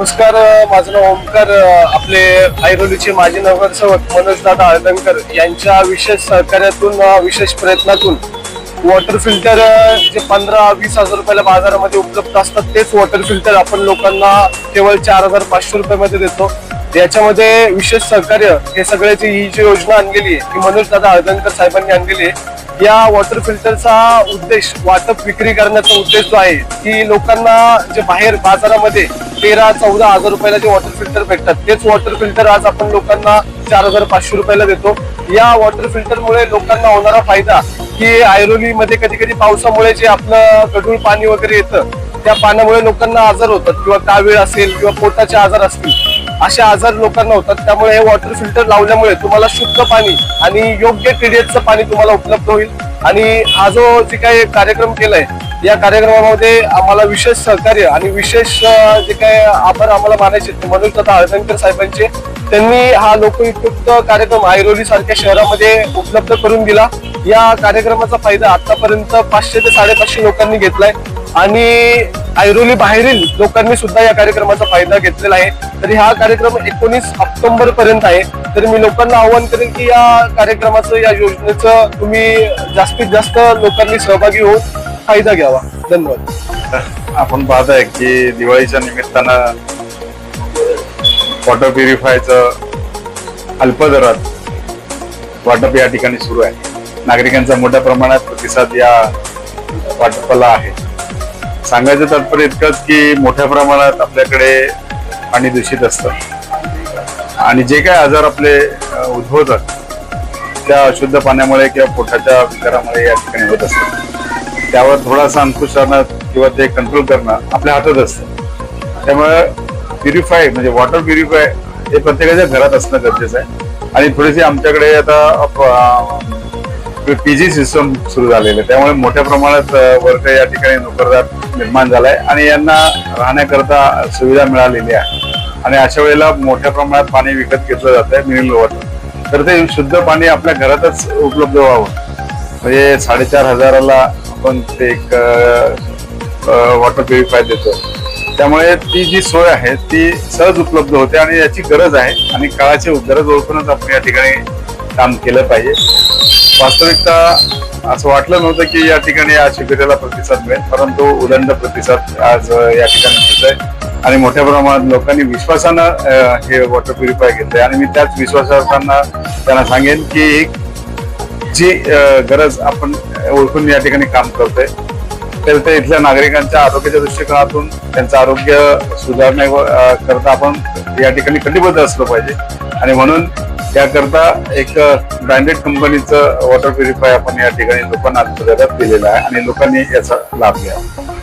नमस्कार माझं नाव ओमकार आपले ऐरोलीचे माजी नगरसेवक मनोज दादा हळदणकर यांच्या विशेष सहकार्यातून विशेष प्रयत्नातून वॉटर फिल्टर जे पंधरा वीस हजार रुपयाला बाजारामध्ये उपलब्ध असतात तेच वॉटर फिल्टर आपण लोकांना केवळ चार हजार पाचशे रुपयामध्ये देतो. याच्यामध्ये विशेष सहकार्य हे सगळ्याची ही जी योजना आणलेली आहे ती मनोज दादा हळदणकर साहेबांनी आणलेली आहे. या वॉटर फिल्टरचा उद्देश वाटप विक्री करण्याचा उद्देश जो आहे की लोकांना जे बाहेर बाजारामध्ये तेरा चौदा हजार रुपयाला जे वॉटर फिल्टर भेटतात तेच वॉटर फिल्टर आज आपण लोकांना चार हजार पाचशे रुपयाला देतो. या वॉटर फिल्टरमुळे लोकांना होणारा फायदा की ऐरोलीमध्ये कधी कधी पावसामुळे जे आपलं गढूळ पाणी वगैरे येतं त्या पाण्यामुळे लोकांना आजार होतात किंवा कावीळ असेल किंवा पोटाचे आजार असतील. असे आजार लोकांना होतात. त्यामुळे हे वॉटर फिल्टर लावल्यामुळे तुम्हाला शुद्ध पाणी आणि योग्य टीडीएसचं पाणी तुम्हाला उपलब्ध होईल. आणि हा जो जे काही कार्यक्रम केलाय या कार्यक्रमामध्ये आम्हाला विशेष सहकार्य आणि विशेष जे काही आभार आम्हाला मानायचे ते मनोज दादा हळदणकर साहेबांचे त्यांनी हा लोकयुक्त कार्यक्रम ऐरोली सारख्या शहरामध्ये उपलब्ध करून दिला. या कार्यक्रमाचा फायदा आतापर्यंत पाचशे ते साडेपाचशे लोकांनी घेतलाय. आणि ऐरोली बाहेरील लोकांनी सुद्धा या कार्यक्रमाचा फायदा घेतलेला आहे. तरी हा कार्यक्रम एकोणीस ऑक्टोबर पर्यंत आहे. तर मी लोकांना आव्हान करेन की या कार्यक्रमाचं या योजनेचं तुम्ही जास्तीत जास्त लोकांनी सहभागी होऊन फायदा घ्यावा. धन्यवाद. आपण पाहत आहे की दिवाळीच्या निमित्तानं वॉटर प्युरिफायचं अल्प दरात वाटप या ठिकाणी सुरू आहे. नागरिकांचा मोठ्या प्रमाणात प्रतिसाद या वाटपाला आहे. सांगायचं तात्पर्य इतकंच की मोठ्या प्रमाणात आपल्याकडे पाणी दूषित असतं. आणि जे काय आजार आपले उद्भवतात त्या अशुद्ध पाण्यामुळे किंवा पोटाच्या विकारामुळे या ठिकाणी होत असतात त्यावर थोडासा अंकुश राहणं किंवा ते कंट्रोल करणं आपल्या हातात असतं. त्यामुळे प्युरिफाय म्हणजे वॉटर प्युरिफाय हे प्रत्येकाच्या घरात असणं गरजेचं आहे. आणि थोडीशी आमच्याकडे आता पी जी सिस्टम सुरू झालेलं आहे. त्यामुळे मोठ्या प्रमाणात अ, वर्ग या ठिकाणी नोकरदार निर्माण झालाय आणि यांना राहण्याकरता सुविधा मिळालेली आहे. आणि अशा वेळेला मोठ्या प्रमाणात पाणी विकत घेतलं जात आहे मिनरल वॉटर तर ते शुद्ध पाणी आपल्या घरातच उपलब्ध व्हावं. म्हणजे साडेचार हजाराला आपण ते एक वॉटर प्युरिफाय देतो. त्यामुळे ती जी सोय आहे ती सहज उपलब्ध होते आणि याची गरज आहे. आणि काळाची गरज ओळखूनच आपण या ठिकाणी काम केलं पाहिजे. वास्तविकता असं वाटलं नव्हतं की या ठिकाणी या शिबिराला प्रतिसाद मिळेल परंतु उदंड प्रतिसाद आज या ठिकाणी मिळतोय आणि मोठ्या प्रमाणात लोकांनी विश्वासानं हे वॉटर प्युरिफाय घेतलंय. आणि मी त्याच विश्वासार्थांना त्यांना सांगेन की एक जी गरज आपण ओळखून या ठिकाणी काम करतोय तर ते इथल्या नागरिकांच्या आरोग्याच्या दृष्टिकोनातून त्यांचं आरोग्य सुधारणे करता आपण या ठिकाणी कटिबद्ध असलं पाहिजे. आणि म्हणून त्याकरता एक ब्रँडेड कंपनीचं वॉटर प्युरिफायर आपण या ठिकाणी लोकांना बाजारात दिलेलं आहे आणि लोकांनी याचा लाभ घ्यावा.